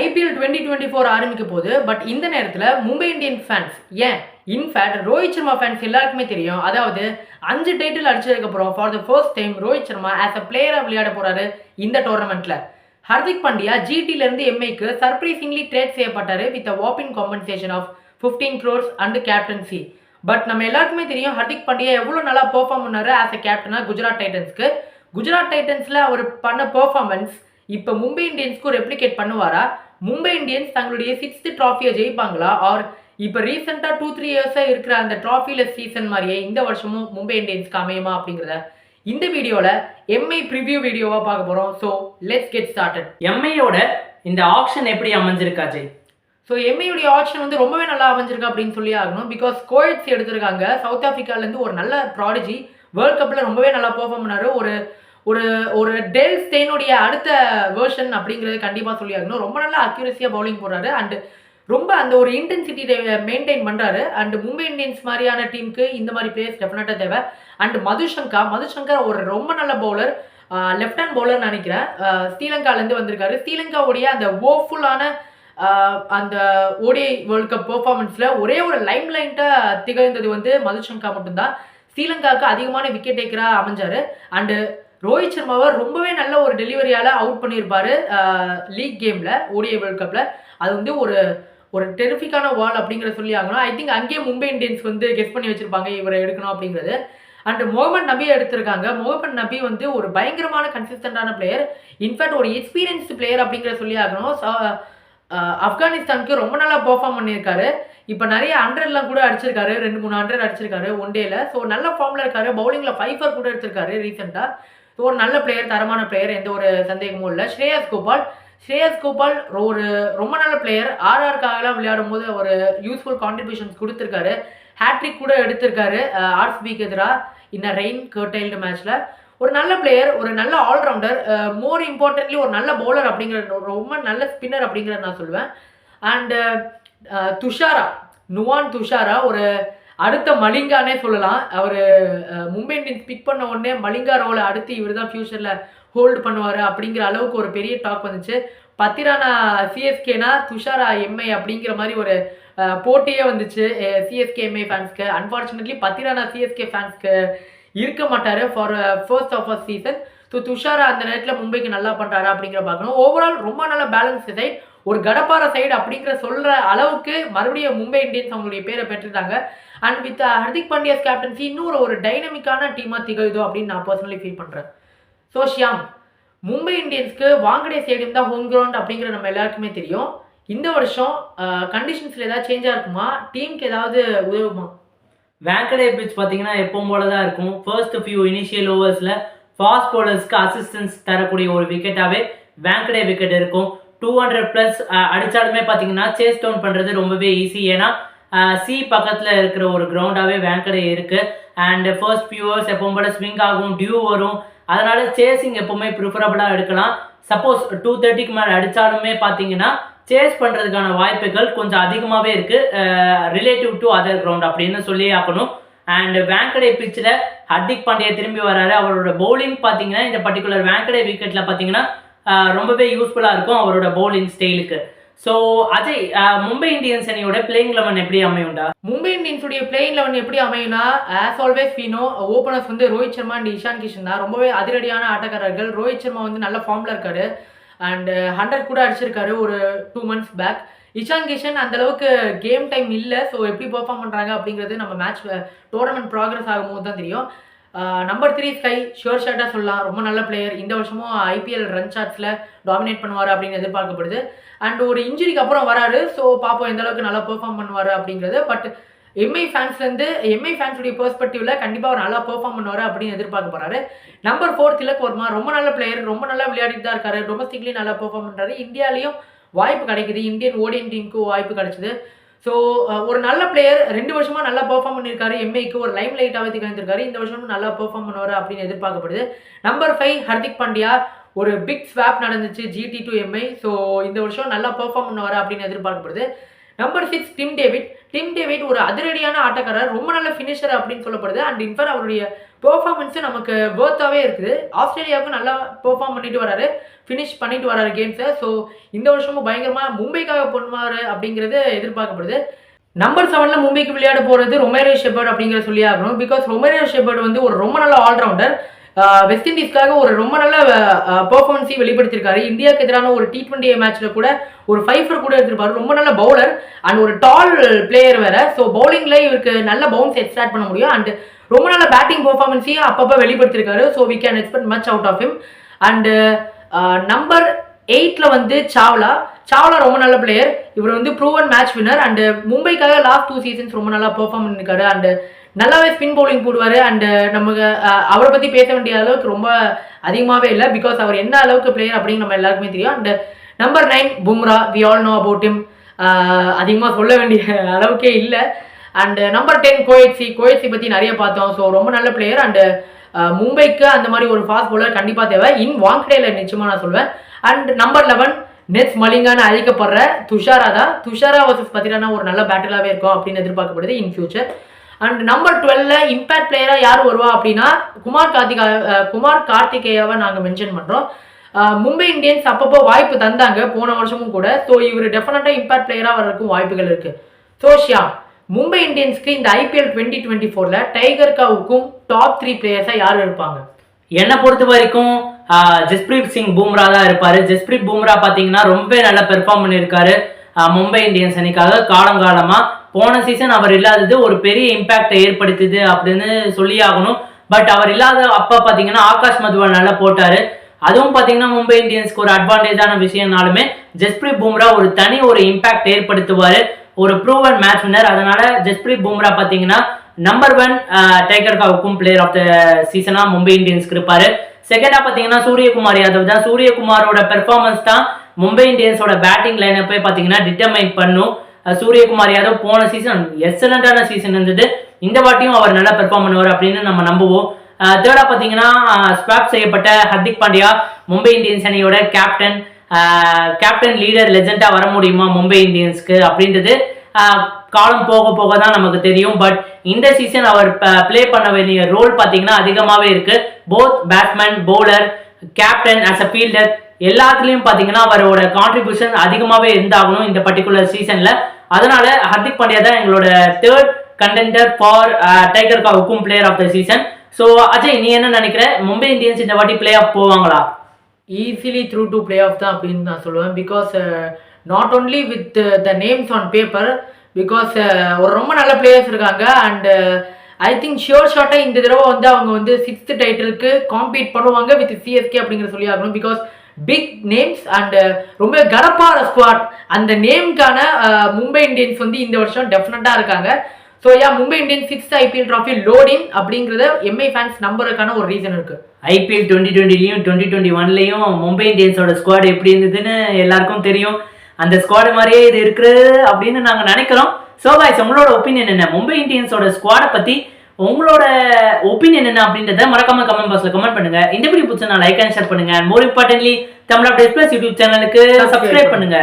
IPL twenty twenty four ஆரம்பிக்க போது but இந்த நேரத்தில் மும்பை இந்தியன் ஃபேன்ஸ் ஏன்? In fact Rohit Sharma fans எல்லாருக்குமே தெரியும். அதாவது அஞ்சு title அடிச்சதுக்கப்புறம் for the first time Rohit Sharma as a பிளேயராக விளையாட போறாரு இந்த டோர்னமெண்ட்ல ஹர்திக் பாண்டியா ஜிடிலேருந்து எம்ஐக்கு surprisingly trade செய்யப்பட்டாரு with a whopping compensation of fifteen crores and captaincy but நம்ம எல்லாருக்குமே தெரியும் ஹர்திக் பாண்டியா எவ்வளோ நல்லா பெர்ஃபார்ம் பண்ணாரு ஆஸ் அ கேப்டனாக குஜராத் டைட்டன்ஸ்க்கு குஜராத் டைட்டன்ஸில் அவர் பண்ண பெர்ஃபார்மன்ஸ் இப்போ மும்பை இந்தியன்ஸ்க்கும் ரெப்ளிகேட் பண்ணுவாரா? மும்பை இந்தியன்ஸ் தங்களுடைய சிக்ஸ்த் ட்ராஃபியை ஜெயிப்பாங்களா? ஆர் இப்போ ரீசெண்டாக டூ த்ரீ இயர்ஸாக இருக்கிற அந்த ட்ராஃபிலெஸ் சீசன் மாதிரியே இந்த வருஷமும் மும்பை இந்தியன்ஸ்க்கு அமையுமா அப்படிங்கிறத இந்த வீடியோவில் எம்ஐ ப்ரிவ்யூ வீடியோவாக பார்க்க போகிறோம் ஸோ லெட்ஸ் கெட் ஸ்டார்டட் எம்ஐயோட இந்த ஆக்ஷன் எப்படி அமைஞ்சிருக்கா ஜெய்? ஸோ எம்ஐயுடைய ஆப்ஷன் வந்து ரொம்பவே நல்லா அமைஞ்சிருக்கு அப்படின்னு சொல்லி ஆகணும். பிகாஸ் கோயட்ஸ் எடுத்திருக்காங்க. சவுத் ஆஃப்ரிக்காலேருந்து ஒரு நல்ல ப்ராடஜி வேர்ல்ட் கப்பில் ரொம்பவே நல்லா பெர்ஃபார்ம் பண்ணாரு. ஒரு ஒரு ஒரு டெல் ஸ்டெயினுடைய அடுத்த வேர்ஷன் அப்படிங்கிறது கண்டிப்பாக சொல்லி ஆகணும் ரொம்ப நல்லா அக்யூரஸியாக பவுலிங் போடுறாரு. அண்ட் ரொம்ப அந்த ஒரு இன்டென்சிட்டி மெயின்டைன் பண்ணுறாரு அண்ட் மும்பை இந்தியன்ஸ் மாதிரியான டீமுக்கு இந்த மாதிரி பிளேயர்ஸ் டெஃபினட்டாக தேவை. அண்ட் மதுசங்கா மதுசங்கர் ஒரு ரொம்ப நல்ல பவுலர் லெஃப்ட் ஹேண்ட் பவுலர் நினைக்கிறேன். ஸ்ரீலங்காலேருந்து வந்திருக்காரு. ஸ்ரீலங்காவுடைய அந்த ஓஃபுல்லான அந்த ஓடிஐ வேர்ல்ட் கப் பெர்ஃபார்மன்ஸில் ஒரே ஒரு லைம் லைட்டாக திகழ்ந்தது வந்து மதுசங்கா மட்டும்தான். ஸ்ரீலங்காவுக்கு அதிகமான விக்கெட் டேக்கராக அமைஞ்சாரு. அண்டு ரோஹித் சர்மாவை ரொம்பவே நல்ல ஒரு டெலிவரியால் அவுட் பண்ணியிருப்பாரு. லீக் கேமில் ஓடிஐ வேர்ல்ட் கப்பில் அது வந்து ஒரு ஒரு டெரிஃபிக்கான வால் அப்படிங்கிற சொல்லி ஆகணும். ஐ திங்க் அங்கேயே மும்பை இந்தியன்ஸ் வந்து கெஸ் பண்ணி வச்சிருப்பாங்க இவரை எடுக்கணும் அப்படிங்கிறது. அண்ட் முகமது நபி எடுத்திருக்காங்க. முகமது நபி வந்து ஒரு பயங்கரமான கன்சிஸ்டண்டான பிளேயர் இன்ஃபேக்ட் ஒரு எக்ஸ்பீரியன்ஸ்டு பிளேயர் அப்படிங்கிற சொல்லி ஆகணும். ஆப்கானிஸ்தானுக்கு ரொம்ப நல்லா பெர்ஃபார்ம் பண்ணியிருக்காரு. இப்போ நிறைய ஹண்ட்ரட்லாம் கூட அடிச்சிருக்காரு. ரெண்டு மூணு ஹண்ட்ரட் அடிச்சிருக்காரு ஒன் டேல ஸோ நல்ல ஃபார்மில் இருக்காரு. பவுலிங்கில் ஃபைஃபர் கூட எடுத்திருக்காரு ரீசெண்டாக ஸோ ஒரு நல்ல பிளேயர் தரமான பிளேயர் எந்த ஒரு சந்தேகமும் இல்லை. ஸ்ரேயஸ் கோபால். ஸ்ரேயஸ் கோபால் ஒரு ரொம்ப நல்ல பிளேயர் ஆர்ஆர்காகலாம் விளையாடும் போது ஒரு யூஸ்ஃபுல் கான்ட்ரிபியூஷன்ஸ் கொடுத்துருக்காரு. ஹேட்ரிக் கூட எடுத்திருக்காரு. ஆர்சிபிக்கு எதிராக இன்ன ரெயின் கர்டைல்டு மேட்ச்சில் ஒரு நல்ல பிளேயர் ஒரு நல்ல ஆல்ரவுண்டர் மோர் இம்பார்ட்டன்ட்லி ஒரு நல்ல பவுலர் அப்படிங்கிற ரொம்ப நல்ல ஸ்பின்னர் அப்படிங்கிறத நான் சொல்லுவேன். அண்டு துஷாரா நுவான் துஷாரா ஒரு அடுத்த மலிங்கானே சொல்லலாம். அவர் மும்பை இந்தியன்ஸ் பிக் பண்ண உடனே மலிங்கா ரோலை அடுத்து இவர் தான் ஃபியூச்சரில் ஹோல்டு பண்ணுவார் அப்படிங்கிற அளவுக்கு ஒரு பெரிய டாக் வந்துச்சு. பத்திரானா சிஎஸ்கேனா துஷாரா எம்ஐ அப்படிங்கிற மாதிரி ஒரு போட்டியே வந்துச்சு. சிஎஸ்கே எம்ஐ ஃபேன்ஸ்க்கு அன்ஃபார்ச்சுனேட்லி பத்திரானா சிஎஸ்கே ஃபேன்ஸ்க்கு இருக்க மாட்டார் for first half a season so Thushara அந்த நேரத்தில் மும்பைக்கு நல்லா பண்ணுறாரு அப்படிங்கிற பார்க்கணும். ஓவரால் ரொம்ப நல்ல பேலன்ஸ் சைட் ஒரு கடப்பார சைடு அப்படிங்கிற சொல்கிற அளவுக்கு மறுபடியும் மும்பை இந்தியன்ஸ் அவங்களுடைய பேரை பெற்றுட்டாங்க and with uh, Hardik Pandya's captaincy இன்னொரு ஒரு டைனமிக்கான டீமாக திகழ்தோ அப்படின்னு நான் பர்சனலி ஃபீல் பண்ணுறேன் ஸோ ஷியாம் மும்பை இந்தியன்ஸ்க்கு வாங்கடே ஸ்டேடியம் தான் ஹோம் கிரவுண்ட் அப்படிங்கிற நம்ம எல்லாருக்குமே தெரியும். இந்த வருஷம் uh, கண்டிஷன்ஸில் ஏதாவது சேஞ்சாக இருக்குமா? டீமுக்கு ஏதாவது உதவுமா? வேங்கடே பிச் பார்த்தீங்கன்னா எப்பவும் போல தான் இருக்கும் ஃபர்ஸ்ட் ஃபியூ இனிஷியல் ஓவர்ஸில் ஃபாஸ்ட் போலர்ஸ்க்கு அசிஸ்டன்ஸ் தரக்கூடிய ஒரு விக்கெட்டாகவே வேங்கடே விக்கெட் இருக்கும். டூ ஹண்ட்ரட் ப்ளஸ் அடித்தாலுமே பார்த்தீங்கன்னா சேஸ் டவுன் பண்ணுறது ரொம்பவே ஈஸி ஏன்னா சி பக்கத்தில் இருக்கிற ஒரு கிரவுண்டாகவே வேங்கடை இருக்குது அண்ட் ஃபர்ஸ்ட் ஃபியூ எப்பவும் போல ஸ்விங் ஆகும் டியூ வரும். அதனால சேஸிங் எப்பவுமே ப்ரிஃபரபுளாக எடுக்கலாம். சப்போஸ் டூ தேர்ட்டிக்கு மேலே அடித்தாலுமே பார்த்தீங்கன்னா சேஸ் பண்ணுறதுக்கான வாய்ப்புகள் கொஞ்சம் அதிகமாகவே இருக்குது ரிலேட்டிவ் டு அதர் கிரவுண்ட் அப்படின்னு சொல்லி ஆக்கணும். அண்ட் வேங்கடே பிச்சில் ஹர்திக் பாண்டியா திரும்பி வராரு. அவரோட பவுலிங் பார்த்தீங்கன்னா இந்த பர்டிகுலர் வேங்கடே விக்கெட்டில் பார்த்தீங்கன்னா ரொம்பவே யூஸ்ஃபுல்லாக இருக்கும் அவரோட பவுலிங் ஸ்டைலுக்கு ஸோ அஜய் மும்பை இந்தியன்ஸ் அணியோட பிளேயிங் லெவன் எப்படி அமையும்டா? மும்பை இந்தியன்ஸுடைய பிளேயிங் லெவன் எப்படி அமையும்னா ஆஸ் ஆல்வேஸ் ஃபீனோ ஓப்பனர்ஸ் வந்து ரோஹித் சர்மா அண்ட் இஷான் கிஷன் தான். ரொம்பவே அதிரடியான ஆட்டக்காரர்கள். ரோஹித் சர்மா வந்து நல்ல ஃபார்மில் இருக்காரு. அண்ட் ஹண்ட்ரட் கூட அடிச்சிருக்காரு ஒரு two months back Ishan Kishan அந்த அளவுக்கு கேம் டைம் இல்லை. ஸோ எப்படி பெர்ஃபார்ம் பண்ணுறாங்க அப்படிங்கிறது நம்ம மேட்ச் டோர்னமெண்ட் ப்ராக்ரஸ் ஆகும்போது தான் தெரியும். நம்பர் த்ரீ ஸ்கை ஷோர் ஷாட்டாக சொல்லலாம். ரொம்ப நல்ல பிளேயர் இந்த வருஷமும் ஐபிஎல் ரன் ஷாட்ஸில் டாமினேட் பண்ணுவார் அப்படின்னு எதிர்பார்க்கப்படுது. அண்ட் ஒரு இன்ஜுரிக்கு அப்புறம் வராரு. ஸோ பார்ப்போம் எந்த அளவுக்கு நல்லா பெர்ஃபார்ம் பண்ணுவார் அப்படிங்கிறது. பட் எம்ஐ ஃபேன்ஸ்லேருந்து எம்ஐ ஃபேன்ஸுடைய பெர்ஸ்பெக்டிவில் கண்டிப்பாக அவர் நல்லா பெர்ஃபார்ம் பண்ணுவார் அப்படின்னு எதிர்பார்க்க போகிறாரு நம்பர் ஃபோர் திலக் வர்மா. ரொம்ப நல்ல பிளேயர் ரொம்ப நல்லா விளையாடிட்டு தான் இருக்காரு. டொமஸ்டிக்லேயும் நல்லா பெர்ஃபார்ம் பண்ணுறாரு இந்தியாலையும் வாய்ப்பு கிடைக்குது. இந்தியன் ஓடியன் டீமுக்கு வாய்ப்பு கிடைச்சிது. ஸோ uh, ஒரு நல்ல பிளேயர் ரெண்டு வருஷமாக நல்லா பெர்ஃபார்ம் பண்ணியிருக்காரு எம்ஐக்கு ஒரு லைம் லைட்டாகவே திகழ்ந்திருக்காரு. இந்த வருஷமும் நல்லா பெர்ஃபார்ம் பண்ணுவார் அப்படின்னு எதிர்பார்க்கப்படுது. Number five Hardik Pandya. ஒரு பிக் ஸ்வாப் நடந்துச்சு. ஜிடி டு எம்ஐ ஸோ இந்த வருஷம் நல்லா பெர்ஃபார்ம் பண்ணுவார் அப்படின்னு எதிர்பார்க்கப்படுது. Number six Tim David Tim David ஒரு அதிரடியான ஆட்டக்காரர் ரொம்ப நல்ல ஃபினிஷர் அப்படின்னு சொல்லப்படுது. அண்ட் இன்ஃபர் அவருடைய பெர்ஃபார்மன்ஸு நமக்கு வேர்த்தாகவே இருக்குது. ஆஸ்திரேலியாவுக்கு நல்லா பெர்ஃபார்ம் பண்ணிட்டு வராரு. ஃபினிஷ் பண்ணிட்டு வராரு கேம்ஸை ஸோ இந்த வருஷமும் பயங்கரமாக மும்பைக்காக பண்ணுவார் அப்படிங்கிறது எதிர்பார்க்கப்படுது. நம்பர் செவனில் மும்பைக்கு விளையாட போகிறது ரொமேரியோ ஷெபர்ட் அப்படிங்கிற சொல்லி ஆகணும். பிகாஸ் ரொமேரியோ ஷெபர்ட் வந்து ஒரு ரொம்ப நல்ல ஆல்ரவுண்டர் வெஸ்ட் இண்டீஸ்க்காக ஒரு ரொம்ப நல்ல பெர்ஃபார்மன்ஸையும் வெளிப்படுத்தியிருக்காரு. இந்தியாவுக்கு எதிரான ஒரு டி டுவெண்ட்டி மேட்ச்சில் கூட ஒரு ஃபைவர் கூட எடுத்திருப்பாரு. ரொம்ப நல்ல பவுலர் அண்ட் ஒரு டால் பிளேயர் வேற. ஸோ பவுலிங்ல இவருக்கு நல்ல பவுன்ஸ் எக்ஸ்ட்ராக்ட் பண்ண முடியும். அண்ட் ரொம்ப நல்ல பேட்டிங் பெர்ஃபார்மன்ஸையும் அப்பப்போ வெளிப்படுத்திருக்காரு so we can expect much out of him and number எயிட்டில் வந்து சாவ்லா. சாவ்லா ரொம்ப நல்ல பிளேயர் இவர் வந்து ப்ரூவன் மேட்ச் வின்னர் அண்டு மும்பைக்காக லாஸ்ட் டூ சீசன்ஸ் ரொம்ப நல்லா பெர்ஃபார்ம் பண்ணிருக்காரு. அண்டு நல்லாவே ஸ்பின் பவுலிங் போடுவார். அண்ட் நமக்கு அவரை பற்றி பேச வேண்டிய அளவுக்கு ரொம்ப அதிகமாகவே இல்லை. பிகாஸ் அவர் என்ன அளவுக்கு பிளேயர் அப்படின்னு நம்ம எல்லாருக்குமே தெரியும். And number nine Bumrah we all know about him. அதிகமாக சொல்ல வேண்டிய அளவுக்கே இல்லை. And number ten Coetzee Coetzee பற்றி நிறைய பார்த்தோம். ஸோ ரொம்ப நல்ல பிளேயர் அண்டு மும்பைக்கு அந்த மாதிரி ஒரு ஃபாஸ்ட் பவுலர் கண்டிப்பாக தேவை. இன் வாங்கடேல நிச்சயமாக நான் சொல்வேன். அண்ட் நம்பர் லெவன் நெட்ஸ் மலிங்கான்னு அழைக்கப்படுற துஷாரா தான். துஷாரா வர்சஸ் பார்த்தீங்கன்னா ஒரு நல்ல பேட்டிலாகவே இருக்கும் அப்படின்னு எதிர்பார்க்கப்படுது இன் ஃபியூச்சர் அண்ட் நம்பர் டுவெல்ல இம்பேக்ட் பிளேயராக யார் வருவா அப்படின்னா குமார் கார்த்திகா குமார் கார்த்திகேயாவை நாங்கள் மென்ஷன் பண்ணுறோம் மும்பை இந்தியன்ஸ் அப்பப்போ வாய்ப்பு தந்தாங்க போன வருஷமும் கூட. ஸோ இவர் டெஃபினட்டாக இம்பேக்ட் பிளேயராக வரதுக்கும் வாய்ப்புகள் இருக்குது ஸோ ஷியாம் மும்பை இந்தியன்ஸ்க்கு இந்த ஐபிஎல் டுவெண்ட்டி டுவெண்ட்டி ஃபோரில் டைகர் காவுக்கும் டாப் த்ரீ பிளேயர்ஸாக யார் இருப்பாங்க? என்னை பொறுத்த வரைக்கும் ஜஸ்பிரீத் சிங் பூம்ரா தான் இருப்பார். ஜஸ்பிரீத் பூம்ரா பார்த்தீங்கன்னா ரொம்ப நல்லா பெர்ஃபார்ம் பண்ணியிருக்காரு. மும்பை இந்தியன்ஸ் அணிக்காக காலங்காலமாக போன சீசன் அவர் இல்லாதது ஒரு பெரிய இம்பேக்டை ஏற்படுத்துது அப்படின்னு சொல்லி ஆகணும். பட் அவர் இல்லாத அப்போ பார்த்தீங்கன்னா ஆகாஷ் மதுவால் நல்லா போட்டார். அதுவும் பார்த்தீங்கன்னா மும்பை இந்தியன்ஸ்க்கு ஒரு அட்வான்டேஜான விஷயம்னாலுமே ஜஸ்பிரீத் பூம்ரா ஒரு தனி ஒரு இம்பேக்ட் ஏற்படுத்துவார். ஒரு ப்ரூவன் மேட்ச் வினர் அதனால ஜஸ்பிரீத் பூம்ரா பார்த்தீங்கன்னா நம்பர் ஒன் டைகர் காவுக்கும் பிளேயர் ஆஃப் த சீசனா மும்பை இந்தியன்ஸ்க்கு இருப்பாரு. செகண்டா பாத்தீங்கன்னா சூரியகுமார் யாதவ் தான். சூரியகுமாரோட பெர்ஃபார்மன்ஸ் தான் மும்பை இந்தியன்ஸோட பேட்டிங் லைனப்பே பாத்தீங்கன்னா டிட்டர்மைன் பண்ணும். சூரியகுமார் யாதவ் போன சீசன் எக்ஸலண்டான சீசன் இருந்தது. இந்த வாட்டியும் அவர் நல்லா பெர்ஃபார்ம் பண்ணுவார் அப்படின்னு நம்ம நம்புவோம். தேர்டா பாத்தீங்கன்னா ஸ்வாப் செய்யப்பட்ட ஹர்திக் பாண்டியா மும்பை இந்தியன்ஸ் அணியோட கேப்டன் கேப்டன் லீடர் லெஜெண்டா வர முடியுமா மும்பை இந்தியன்ஸ்க்கு அப்படின்றது காலம் போக போக தான் நமக்கு தெரியும். பட் இந்த சீசன் அவர் ப்ளே பண்ண வேண்டிய ரோல் பார்த்தீங்கன்னா அதிகமாகவே இருக்கு. Both batsman bowler captain as a fielder எல்லாத்துலேயும் பார்த்தீங்கன்னா அவரோட கான்ட்ரிபியூஷன் அதிகமாகவே இருந்தாகணும் இந்த பர்டிகுலர் சீசனில் அதனால ஹர்திக் பாண்டியா தான் எங்களோட தேர்ட் கண்டென்டர் ஃபார் டைகர் காவுக்கும் player of the season so Ajay நீ என்ன நினைக்கிற? மும்பை இந்தியன்ஸ் இந்த வாட்டி பிளே ஆஃப் போவாங்களா? Easily through to play off தான் அப்படின்னு நான் சொல்லுவேன். Because not only with the names on paper because ஒரு ரொம்ப நல்ல பிளேயர்ஸ் இருக்காங்க. அண்டு ஐ திங்க் ஷியோர் ஷார்ட்டாக இந்த தடவை வந்து அவங்க வந்து சிக்ஸ்த் டைட்டிலுக்கு காம்பீட் பண்ணுவாங்க வித் சிஎஸ்கே அப்படிங்கிற சொல்லி ஆகணும். பிகாஸ் பிக் நேம்ஸ் அண்டு ரொம்ப கரப்பான ஸ்குவாட் அந்த நேம்க்கான மும்பை இந்தியன்ஸ் வந்து இந்த வருஷம் டெஃபினட்டாக இருக்காங்க. So yeah Mumbai Indians sixth IPL trophy loading அப்படிங்கிறத எம்ஐ ஃபேன்ஸ் நம்பருக்கான ஒரு ரீசன் இருக்குது ஐபிஎல் டுவெண்ட்டி டுவெண்ட்டிலையும் டுவெண்ட்டி டுவெண்ட்டி ஒன்லையும் மும்பை இந்தியன்ஸோட ஸ்குவாட் எப்படி இருந்ததுன்னு எல்லாருக்கும் தெரியும். அந்த ஸ்குவாட் மாதிரியே இது இருக்குது அப்படின்னு நாங்கள் நினைக்கிறோம். ஸோ காய்ஸ் உங்களோட ஒப்பீனியன் என்ன? மும்பை இந்தியன்ஸோட ஸ்குவாடை பற்றி உங்களோட ஒப்பீனியன் என்ன அப்படின்றத மறக்காம கமெண்ட் பாக்ஸ்ல கமெண்ட் பண்ணுங்க. இந்த வீடியோ பிடிச்சா லைக் அண்ட் ஷேர் பண்ணுங்க. More importantly Tamil update plus YouTube சேனலுக்கு சப்ஸ்கிரைப் பண்ணுங்க.